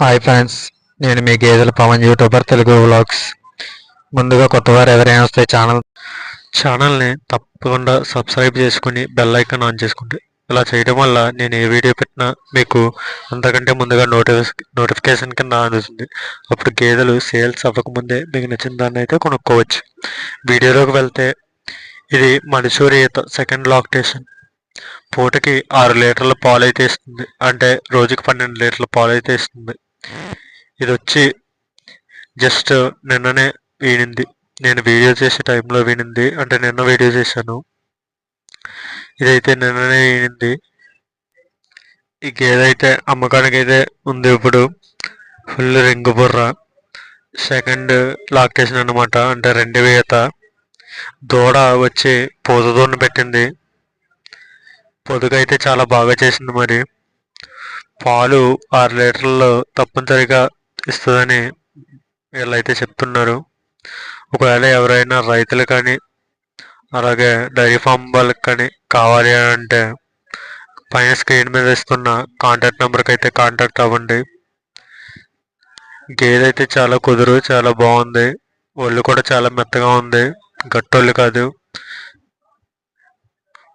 Hi friends నేను మీ గేదెల Pawan YouTuber Telugu vlogs. ముందుగా కొత్తవారు ఎవరైనా వస్తే ఛానల్ ఛానల్ని తప్పకుండా సబ్స్క్రైబ్ చేసుకుని బెల్ ఐకాన్ ఆన్ చేసుకుంటే. ఇలా చేయడం వల్ల నేను ఏ వీడియో పెట్టినా మీకు అంతకంటే ముందుగా నోటిఫి నోటిఫికేషన్ కింద అందుతుంది. అప్పుడు గేదెలు సేల్స్ అవ్వకముందే మీకు నచ్చిన దాన్ని అయితే కొనుక్కోవచ్చు. వీడియోలోకి వెళ్తే ఇది మడిసూరి ఈత సెకండ్ లాక్టేషన్. పూటకి ఆరు లీటర్ల పాలు అయితే ఇస్తుంది. అంటే రోజుకి పన్నెండు లీటర్ల పాలు అయితే ఇస్తుంది. ఇది వచ్చి జస్ట్ నిన్ననే వినింది. నేను వీడియో చేసే టైంలో వినింది. అంటే నిన్న వీడియో చేశాను. ఇదైతే నిన్ననే వీనింది. ఈ గేదె అయితే అమ్మకానికి అయితే ఉంది ఇప్పుడు. ఫుల్ రింగు బుర్ర. సెకండ్ లాక్టేషన్ అనమాట అంటే రెండు వేత. దూడ వచ్చి పొదుదోని పెట్టింది. పొదుగైతే చాలా బాగా చేసింది మరి. పాలు ఆరు లీటర్లు తప్పనిసరిగా ఇస్తుందని వీళ్ళైతే చెప్తున్నారు. ఒకవేళ ఎవరైనా రైతులు కానీ అలాగే డైరీ ఫామ్ వాళ్ళకి కానీ కావాలి అని అంటే పైన స్క్రీన్ మీద ఇస్తున్న కాంటాక్ట్ నెంబర్కి అయితే కాంటాక్ట్ అవ్వండి. గేదె అయితే చాలా కుదురు చాలా బాగుంది. ఒళ్ళు కూడా చాలా మెత్తగా ఉంది. గట్టొళ్ళు కాదు.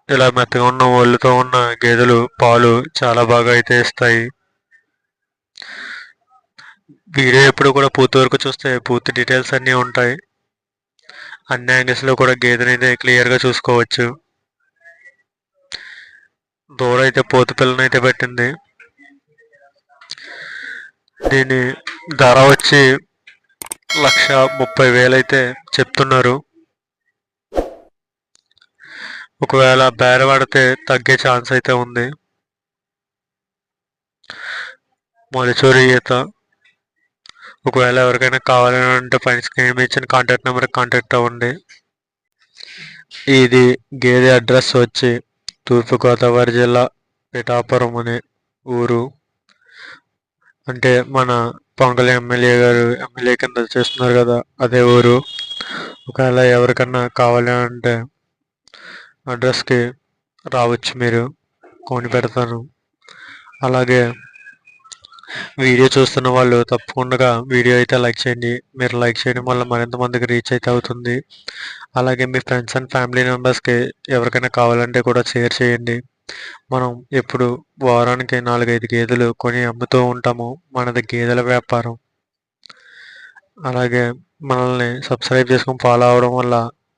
ఇలా మెత్తగా ఉన్న ఒళ్ళుతో ఉన్న గేదెలు పాలు చాలా బాగా అయితే ఇస్తాయి. వీడియో ఎప్పుడు కూడా పూర్తి వరకు చూస్తే పూర్తి డీటెయిల్స్ అన్నీ ఉంటాయి. అన్ని యాంగిల్స్లో కూడా గేదెని అయితే క్లియర్గా చూసుకోవచ్చు. దూడ అయితే పోతు పిల్లని అయితే పెట్టింది. దీని ధర వచ్చి లక్ష ముప్పై వేలు అయితే చెప్తున్నారు. ఒకవేళ బేర పడితే తగ్గే ఛాన్స్ అయితే ఉంది. మొదచూరి ఈత. ఒకవేళ ఎవరికైనా కావాలని అంటే పైన స్క్రీన్ ఇచ్చిన కాంటాక్ట్ నెంబర్కి కాంటాక్ట్ అవ్వండి. ఇది గేదె అడ్రస్ వచ్చి తూర్పుగోదావరి జిల్లా పిఠాపురం అనే ఊరు. అంటే మన పొంగలి ఎమ్మెల్యే గారు ఎమ్మెల్యే కింద చేస్తున్నారు కదా అదే ఊరు. ఒకవేళ ఎవరికన్నా కావాలి అంటే అడ్రస్కి రావచ్చు మీరు. కొని పెడతాను. అలాగే వీడియో చూస్తున్న వాళ్ళు తప్పకుండా వీడియో అయితే లైక్ చేయండి. మీరు లైక్ చేయడం వల్ల మరింత మందికి రీచ్ అయితే అవుతుంది. అలాగే మీ ఫ్రెండ్స్ అండ్ ఫ్యామిలీ మెంబర్స్కి ఎవరికైనా కావాలంటే కూడా షేర్ చేయండి. మనం ఎప్పుడు వారానికి నాలుగైదు గేదెలు కొని అమ్ముతూ ఉంటాము. మనది గేదెల వ్యాపారం. అలాగే మనల్ని సబ్స్క్రైబ్ చేసుకొని ఫాలో అవడం వల్ల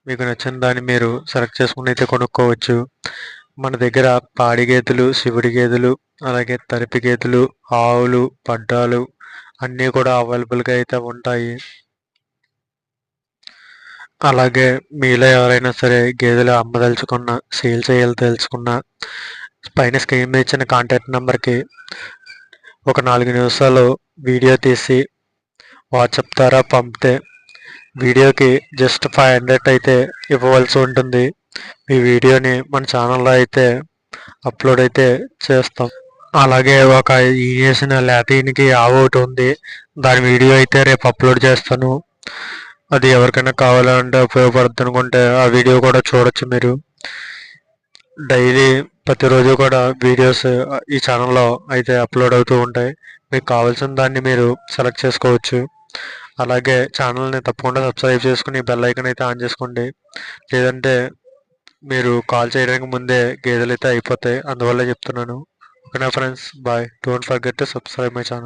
మీకు నచ్చిన దాన్ని మీరు సెలెక్ట్ చేసుకుని అయితే కొనుక్కోవచ్చు. మన దగ్గర పాడి గేదెలు శివుడి గేదెలు అలాగే తరిపి గేదెలు ఆవులు పడ్డాలు అన్నీ కూడా అవైలబుల్గా అయితే ఉంటాయి. అలాగే మీలో ఎవరైనా సరే గేదెలు అమ్మదలుచుకున్న సేల్ చేయాలి తెలుసుకున్న పైన స్క్రీన్ మీద ఇచ్చిన కాంటాక్ట్ నెంబర్కి ఒక నాలుగు నిమిషాలు వీడియో తీసి వాట్సాప్ ద్వారా పంపితే వీడియోకి జస్ట్ ఫైవ్ హండ్రెడ్ అయితే ఇవ్వవలసి ఉంటుంది. మీ వీడియోని మన ఛానల్లో అయితే అప్లోడ్ అయితే చేస్తాం. అలాగే ఒక ఈ లాటిన్కి ఆవు ఒకటి ఉంది. దాని వీడియో అయితే రేపు అప్లోడ్ చేస్తాను. అది ఎవరికైనా కావాలంటే ఉపయోగపడుతుంది అనుకుంటే ఆ వీడియో కూడా చూడొచ్చు మీరు. డైలీ ప్రతిరోజు కూడా వీడియోస్ ఈ ఛానల్లో అయితే అప్లోడ్ అవుతూ ఉంటాయి. మీకు కావాల్సిన దాన్ని మీరు సెలెక్ట్ చేసుకోవచ్చు. అలాగే ఛానల్ని తప్పకుండా సబ్స్క్రైబ్ చేసుకుని బెల్ ఐకన్ అయితే ఆన్ చేసుకోండి. లేదంటే మీరు కాల్ చేయడానికి ముందే గేదెలు అయితే అయిపోతాయి. అందువల్ల చెప్తున్నాను. ఓకేనా friends? Bye. Don't forget to subscribe my channel.